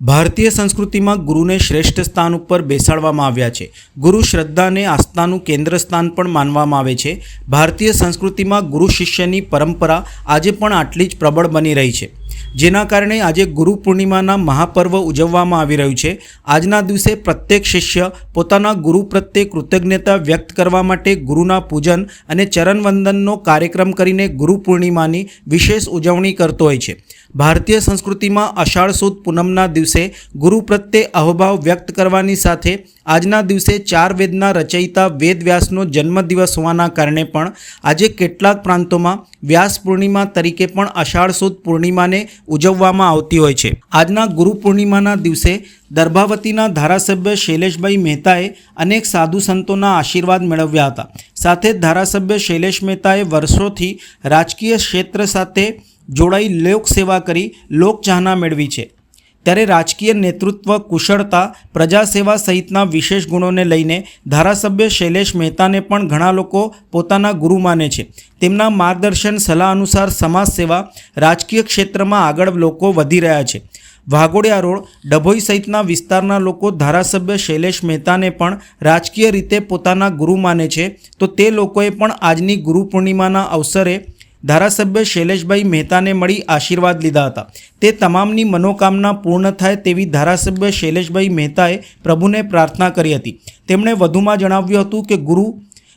ભારતીય સંસ્કૃતિમાં ગુરુને શ્રેષ્ઠ સ્થાન ઉપર બેસાડવામાં આવ્યા છે. ગુરુ શ્રદ્ધાને આસ્થાનું કેન્દ્ર સ્થાન પણ માનવામાં આવે છે. ભારતીય સંસ્કૃતિમાં ગુરુ શિષ્યની પરંપરા આજે પણ આટલી જ પ્રબળ બની રહી છે. જેના કારણે આજે ગુરુ પૂર્ણિમાના મહાપર્વ ઉજવવામાં આવી રહ્યું છે. આજના દિવસે પ્રત્યેક શિષ્ય પોતાના ગુરુ પ્રત્યે કૃતજ્ઞતા વ્યક્ત કરવા માટે ગુરુના પૂજન અને ચરણવંદનનો કાર્યક્રમ કરીને ગુરુ પૂર્ણિમાની વિશેષ ઉજવણી કરતો હોય છે. ભારતીય સંસ્કૃતિમાં અષાઢ સુદ પૂનમના દિવસે ગુરુ પ્રત્યે અહોભાવ વ્યક્ત કરવાની સાથે આજના દિવસે ચાર વેદના રચયિતા વેદ વ્યાસનો જન્મદિવસ હોવાના કારણે પણ આજે કેટલાક પ્રાંતોમાં વ્યાસ પૂર્ણિમા તરીકે પણ અષાઢ સુદ પૂર્ણિમાને ઉજવવામાં આવતી હોય છે. આજના ગુરુ પૂર્ણિમાના દિવસે દર્ભાવતીના ધારાસભ્ય શૈલેષભાઈ મહેતાએ અનેક સાધુ સંતોના આશીર્વાદ મેળવ્યા હતા. સાથે ધારાસભ્ય શૈલેષ મહેતાએ વર્ષોથી રાજકીય ક્ષેત્ર સાથે જોડાઈ લોકસેવા કરી લોકચાહના મેળવી છે. ત્યારે રાજકીય નેતૃત્વ, કુશળતા, પ્રજાસેવા સહિતના વિશેષ ગુણોને લઈને ધારાસભ્ય શૈલેષ મહેતાને પણ ઘણા લોકો પોતાના ગુરુ માને છે. તેમના માર્ગદર્શન, સલાહ અનુસાર સમાજ સેવા રાજકીય ક્ષેત્રમાં આગળ લોકો વધી રહ્યા છે. વાઘોડિયા રોડ, ડભોઈ સહિતના વિસ્તારના લોકો ધારાસભ્ય શૈલેષ મહેતાને પણ રાજકીય રીતે પોતાના ગુરુ માને છે. તો તે લોકોએ પણ આજની ગુરુ પૂર્ણિમાના અવસરે ધારાસભ્ય શૈલેષભાઈ મહેતાને મળી આશીર્વાદ લીધા હતા. તે તમામની મનોકામના પૂર્ણ થાય તેવી ધારાસભ્ય શૈલેષભાઈ મહેતાએ પ્રભુને પ્રાર્થના કરી હતી. તેમણે વધુમાં જણાવ્યું હતું કે ગુરુ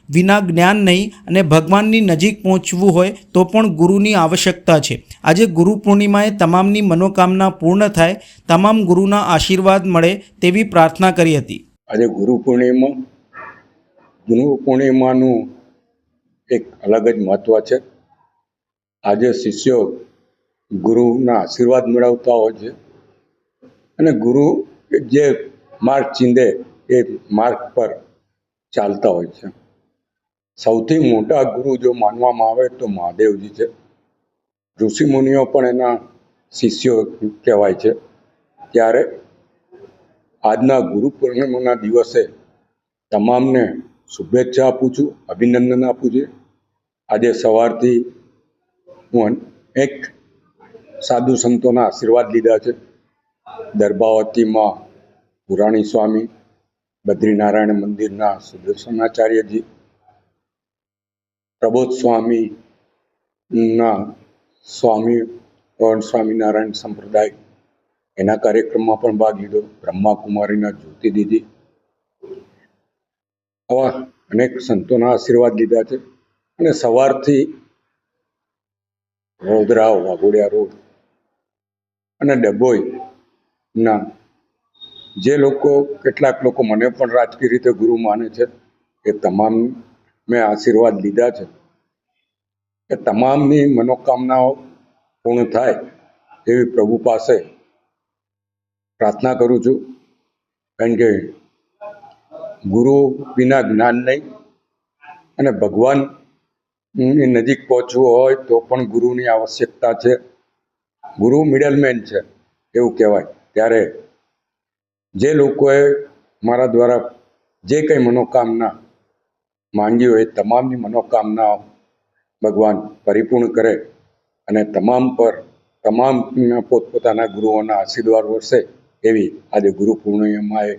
વિના જ્ઞાન નહીં અને ભગવાનની નજીક પહોંચવું હોય તો પણ ગુરુની આવશ્યકતા છે. આજે ગુરુ પૂર્ણિમાએ તમામની મનોકામના પૂર્ણ થાય, તમામ ગુરુના આશીર્વાદ મળે તેવી પ્રાર્થના કરી હતી. આજે ગુરુ પૂર્ણિમા, ગુરુ પૂર્ણિમાનું એક અલગ જ મહત્ત્વ છે. આજે શિષ્યો ગુરુના આશીર્વાદ મેળવતા હોય છે. અને ગુરુ જે માર્ગ ચીંધે એ માર્ગ પર ચાલતા હોય છે. સૌથી મોટા ગુરુ જો માનવામાં આવે તો મહાદેવજી છે. ઋષિમુનિઓ પણ એના શિષ્યો કહેવાય છે. ત્યારે આજના ગુરુ પૂર્ણિમાના દિવસે તમામને શુભેચ્છા આપું છું, અભિનંદન આપું છું. આજે સવારથી હું એક સાધુ સંતોના આશીર્વાદ લીધા છે. દરબાવતીમાં પુરાણી સ્વામી બદ્રીનારાયણ મંદિરના સુદર્શનાચાર્યજી, પ્રબોધ સ્વામીના સ્વામી, પવન સ્વામિનારાયણ સંપ્રદાય, એના કાર્યક્રમમાં પણ ભાગ લીધો. બ્રહ્માકુમારીના જ્યોતિ દીદી આવા અનેક સંતોના આશીર્વાદ લીધા છે. અને સવારથી વડોદરા વાઘોડિયા રોડ અને ડભોઈના જે લોકો, કેટલાક લોકો મને પણ રાજકીય રીતે ગુરુ માને છે એ તમામ મેં આશીર્વાદ લીધા છે એ તમામની મનોકામનાઓ પૂર્ણ થાય એવી પ્રભુ પાસે પ્રાર્થના કરું છું. કારણ કે ગુરુ વિના જ્ઞાન નહીં અને ભગવાન નજીક પહોંચવું હોય તો પણ ગુરુની આવશ્યકતા છે. ગુરુ મિડલમેન છે, એવું કહેવાય. ત્યારે જે લોકોએ મારા દ્વારા જે કંઈ મનોકામના માંગી હોય તમામની મનોકામનાઓ ભગવાન પરિપૂર્ણ કરે અને તમામ પર તમામ પોતપોતાના ગુરુઓના આશીર્વાદ વર્ષે એવી આજે ગુરુ પૂર્ણિમાએ